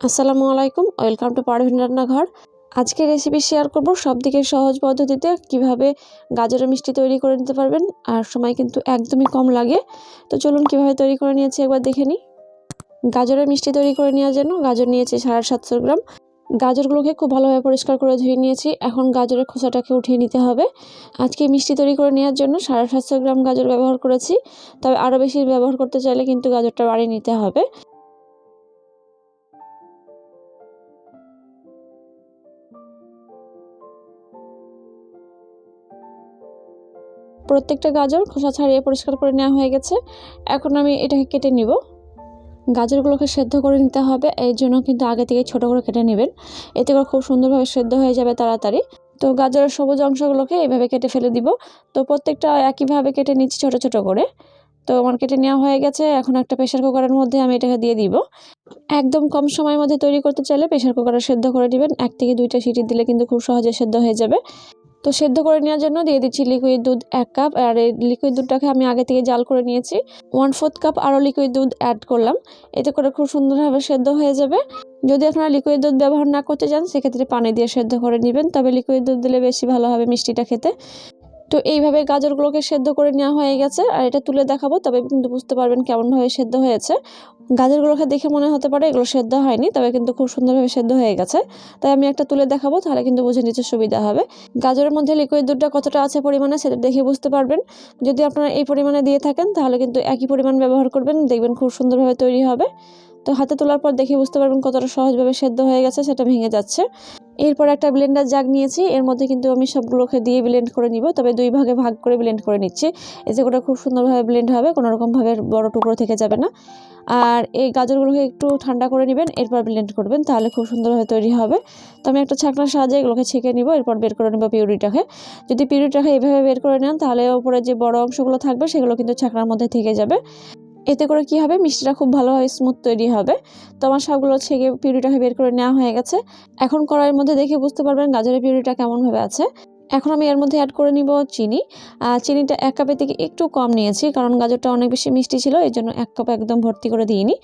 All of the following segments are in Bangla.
আসসালামু আলাইকুম, ওয়েলকাম টু পারভিন রান্নাঘর। আজকে রেসিপি শেয়ার করব সব থেকে সহজ পদ্ধতিতে কীভাবে গাজরের মিষ্টি তৈরি করে নিতে পারবেন, আর সময় কিন্তু একদমই কম লাগে। তো চলুন কীভাবে তৈরি করে নিয়েছি একবার দেখে নিই। গাজরের মিষ্টি তৈরি করে নেওয়ার জন্য গাজর নিয়েছি সাড়ে সাতশো গ্রাম। গাজরগুলোকে খুব ভালোভাবে পরিষ্কার করে ধুয়ে নিয়েছি, এখন গাজরের খোসাটাকে উঠিয়ে নিতে হবে। আজকে মিষ্টি তৈরি করে নেওয়ার জন্য সাড়ে সাতশো গ্রাম গাজর ব্যবহার করেছি, তবে আরও বেশি ব্যবহার করতে চাইলে কিন্তু গাজরটা বাড়িয়ে নিতে হবে। প্রত্যেকটা গাজর খোসা ছাড়িয়ে পরিষ্কার করে নেওয়া হয়ে গেছে। এখন আমি এটাকে কেটে নিব। গাজরগুলোকে সেদ্ধ করে নিতে হবে। এই জন্য কিন্তু আগে থেকে ছোট করে কেটে নেবেন। এতে করে খুব সুন্দরভাবে সেদ্ধ হয়ে যাবে তাড়াতাড়ি। তো গাজরের সবুজ অংশগুলোকে এইভাবে কেটে ফেলে দিব। তো প্রত্যেকটা একইভাবে কেটে নিচ্ছি ছোট ছোট করে। তো আমার কেটে নেওয়া হয়ে গেছে। এখন একটা প্রেশার কুকারের মধ্যে আমি এটাকে দিয়ে দিব। একদম কম সময়ের মধ্যে তৈরি করতে চাইলে প্রেশার কুকারে সেদ্ধ করে দিবেন এক থেকে দুইটা সিটি দিলে কিন্তু খুব সহজে সেদ্ধ হয়ে যাবে। তো সেদ্ধ করে নেওয়ার জন্য দিয়ে দিচ্ছি লিকুইড দুধ এক কাপ আর এই লিকুইড দুধটাকে আমি আগে থেকে জাল করে নিয়েছি। ওয়ান ফোর্থ কাপ আরও লিকুইড দুধ অ্যাড করলাম। এতে করে খুব সুন্দরভাবে সেদ্ধ হয়ে যাবে। যদি আপনারা লিকুইড দুধ ব্যবহার না করতে চান, সেক্ষেত্রে পানি দিয়ে সেদ্ধ করে নেবেন। তবে লিকুইড দুধ দিলে বেশি ভালো হবে মিষ্টিটা খেতে। তো এইভাবে গাজরগুলোকে সেদ্ধ করে নেওয়া হয়ে গেছে, আর এটা তুলে দেখাবো, তবে কিন্তু বুঝতে পারবেন কেমনভাবে সেদ্ধ হয়েছে। গাজরগুলোকে দেখে মনে হতে পারে এগুলো সেদ্ধ হয়নি, তবে কিন্তু খুব সুন্দরভাবে সেদ্ধ হয়ে গেছে। তাই আমি একটা তুলে দেখাবো, তাহলে কিন্তু বুঝে নিতে সুবিধা হবে। গাজরের মধ্যে লিকুইড দুধটা কতটা আছে পরিমাণে সেটা দেখে বুঝতে পারবেন। যদি আপনারা এই পরিমাণে দিয়ে থাকেন, তাহলে কিন্তু একই পরিমাণ ব্যবহার করবেন, দেখবেন খুব সুন্দরভাবে তৈরি হবে। তো হাতে তোলার পর দেখে বুঝতে পারবেন কতটা সহজভাবে সেদ্ধ হয়ে গেছে, সেটা ভেঙে যাচ্ছে। এরপর একটা ব্লেন্ডার জাগ নিয়েছি, এর মধ্যে কিন্তু আমি সবগুলোকে দিয়ে ব্লেন্ড করে নিব, তবে দুই ভাগে ভাগ করে ব্লেন্ড করে নিচ্ছি। এতে করে খুব সুন্দরভাবে ব্লেন্ড হবে কোনো রকমভাবে বড় টুকরো থেকে যাবে না। আর এই গাজরগুলোকে একটু ঠান্ডা করে নেবেন, এরপর ব্লেন্ড করবেন, তাহলে খুব সুন্দরভাবে তৈরি হবে। তো আমি একটা ছাকনার সাহায্যে এগুলোকে ছেঁকে নিব, এরপর বের করে নেব পিউরিটাকে। যদি পিউরিটাকে এইভাবে বের করে নেন, তাহলে ওপরে যে বড় অংশগুলো থাকবে, সেগুলো কিন্তু ছাকনার মধ্যে থেকে যাবে। এতে করে কি হবে? মিষ্টিটা খুব ভালোভাবে স্মুথ তৈরি হবে। তো আমার সবগুলো ছেঁকে পিউরিটাকে বের করে নেওয়া হয়ে গেছে। এখন কড়াইয়ের মধ্যে দেখে বুঝতে পারবেন গাজরের পিউরিটা কেমনভাবে আছে। এখন আমি এর মধ্যে অ্যাড করে নিব চিনি। চিনিটা এক কাপের থেকে একটু কম নিয়েছি, কারণ গাজরটা অনেক বেশি মিষ্টি ছিল এই জন্য এক কাপ একদম ভর্তি করে দিইনি।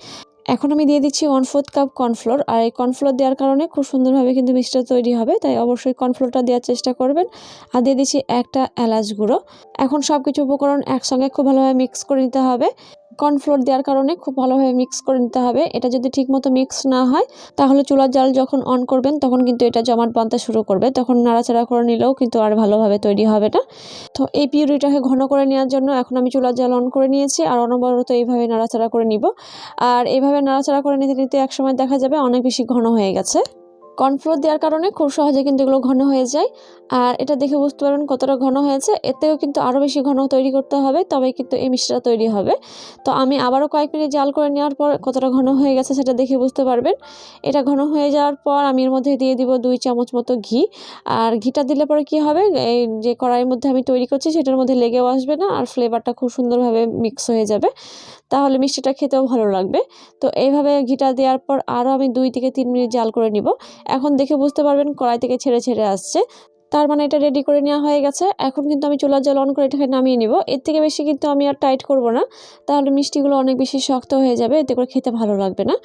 এখন আমি দিয়ে দিচ্ছি ওয়ান ফোর্থ কাপ কর্নফ্লোর আর এই কর্নফ্লোর দেওয়ার কারণে খুব সুন্দরভাবে কিন্তু মিষ্টিটা তৈরি হবে, তাই অবশ্যই কর্নফ্লোরটা দেওয়ার চেষ্টা করবেন। আর দিয়ে দিচ্ছি একটা এলাচ গুঁড়ো। এখন সব কিছু উপকরণ একসঙ্গে খুব ভালোভাবে মিক্স করে নিতে হবে। কর্নফ্লোর দেওয়ার কারণে খুব ভালোভাবে মিক্স করে নিতে হবে। এটা যদি ঠিকমতো মিক্স না হয়, তাহলে চুলার জাল যখন অন করবেন, তখন কিন্তু এটা জমাট বানতে শুরু করবে। তখন নাড়াচাড়া করে নিলেও কিন্তু আর ভালোভাবে তৈরি হবে না। তো এই পিউরিটাকে ঘন করে নেওয়ার জন্য এখন আমি চুলার জাল অন করে নিয়েছি, আর অনবরত এইভাবে নাড়াচাড়া করে নিব। আর এইভাবে নাড়াচাড়া করে নিতে নিতে একসময় দেখা যাবে অনেক বেশি ঘন হয়ে গেছে। কর্নফ্লোর দেওয়ার কারণে খুব সহজে কিন্তু এগুলো ঘন হয়ে যায়। আর এটা দেখে বুঝতে পারবেন কতটা ঘন হয়েছে। এতেও কিন্তু আরও বেশি ঘন তৈরি করতে হবে তবে কিন্তু এই মিষ্টিটা তৈরি হবে। তো আমি আবারও কয়েক মিনিট জাল করে নেওয়ার পর কতটা ঘন হয়ে গেছে সেটা দেখে বুঝতে পারবেন। এটা ঘন হয়ে যাওয়ার পর আমি এর মধ্যে দিয়ে দিব দুই চামচ মতো ঘি। আর ঘিটা দিলে পরে কি হবে? এই যে কড়াইয়ের মধ্যে আমি তৈরি করছি সেটার মধ্যে লেগেও আসবে না, আর ফ্লেভারটা খুব সুন্দরভাবে মিক্স হয়ে যাবে। তাহলে মিষ্টিটা খেতেও ভালো লাগবে। তো এইভাবে ঘিটা দেওয়ার পর আরও আমি দুই থেকে তিন মিনিট জাল করে নিব। এখন দেখে বুঝতে পারবেন কড়াই থেকে ছেড়ে ছেড়ে আসছে। তার মানে এটা রেডি করে নেওয়া হয়ে গেছে। এখন কিন্তু আমি চুলার জল অন করে এটাকে নামিয়ে নিব। এর থেকে বেশি কিন্তু আমি আর টাইট করব না। তাহলে মিষ্টিগুলো অনেক বেশি শক্ত হয়ে যাবে। এতে করে খেতে ভালো লাগবে না।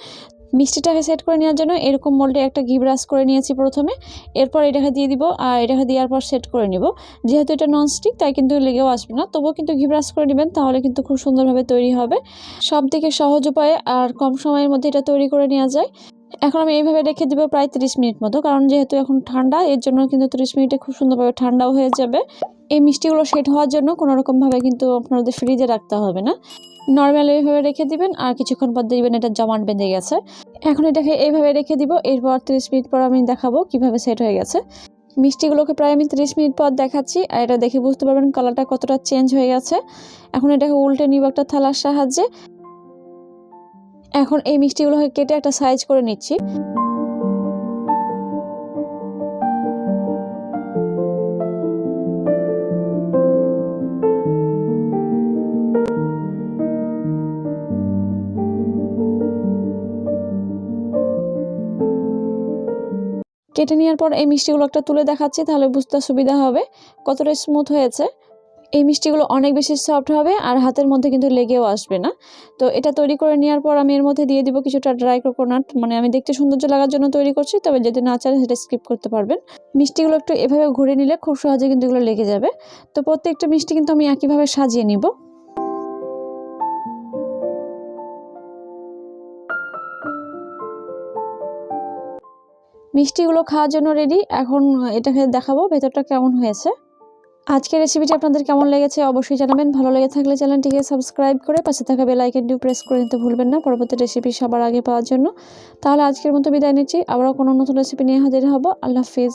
মিষ্টিটাকে সেট করে নেওয়ার জন্য এরকম মোল্ডে একটা ঘি ব্রাশ করে নিয়েছি প্রথমে। এরপর এটাকে দিয়ে দিব আর এটাকে দেওয়ার পর সেট করে নিব। যেহেতু এটা ননস্টিক তাই কিন্তু লেগেও আসবে না। তবুও কিন্তু ঘি ব্রাশ করে নেবেন, তাহলে কিন্তু খুব সুন্দরভাবে তৈরি হবে। সব থেকে সহজ উপায়ে আর কম সময়ের মধ্যে এটা তৈরি করে নেওয়া যায়। এখন আমি এইভাবে রেখে দেবো প্রায় তিরিশ মিনিট মতো, কারণ যেহেতু এখন ঠান্ডা, এর জন্য কিন্তু তিরিশ মিনিটে খুব সুন্দরভাবে ঠান্ডাও হয়ে যাবে। এই মিষ্টিগুলো সেট হওয়ার জন্য কোনো রকমভাবে কিন্তু আপনাদের ফ্রিজে রাখতে হবে না। নর্মাল এইভাবে রেখে দিবেন, আর কিছুক্ষণ পর দেখবেন এটা জমাট বেঁধে গেছে। এখন এটাকে এইভাবে রেখে দিব, এরপর তিরিশ মিনিট পর আমি দেখাবো কীভাবে সেট হয়ে গেছে। মিষ্টিগুলোকে প্রায় আমি তিরিশ মিনিট পর দেখাচ্ছি, আর এটা দেখে বুঝতে পারবেন কালারটা কতটা চেঞ্জ হয়ে গেছে। এখন এটাকে উল্টে নিব একটা থালার সাহায্যে এখন এই মিষ্টিগুলোকে কেটে একটা সাইজ করে নিচ্ছি। কেটে নেওয়ার পর এই মিষ্টিগুলো একটা তুলে দেখাচ্ছি, তাহলে বুঝতে সুবিধা হবে কতটা স্মুথ হয়েছে। এই মিষ্টিগুলো অনেক বেশি সফট হবে আর হাতের মধ্যে কিন্তু লেগেও আসবে না। তো এটা তৈরি করে নেওয়ার পর আমি এর মধ্যে দিয়ে দিব কিছুটা ড্রাই কোকোনাট মানে আমি দেখতে সৌন্দর্য লাগার জন্য তৈরি করছি, তবে যদি না চান সেটা স্কিপ করতে পারবেন। মিষ্টিগুলো একটু এভাবে ঘুরে নিলে খুব সহজে কিন্তু এগুলো লেগে যাবে। তো প্রত্যেকটা মিষ্টি কিন্তু আমি একইভাবে সাজিয়ে নিব। মিষ্টিগুলো খাওয়ার জন্য রেডি এখন এটাকে দেখাবো ভেতরটা কেমন হয়েছে। আজকের রেসিপিটি আপনাদের কেমন লেগেছে অবশ্যই জানাবেন। ভালো লেগে থাকলে চ্যানেলটিকে সাবস্ক্রাইব করে পাশে থাকা বেল আইকনটিও প্রেস করে নিতে ভুলবেন না পরবর্তী রেসিপি সবার আগে পাওয়ার জন্য। তাহলে আজকের মতো বিদায় নিচ্ছি। আবারও কোনো নতুন রেসিপি নিয়ে হাজির হব। আল্লাহ হাফিজ।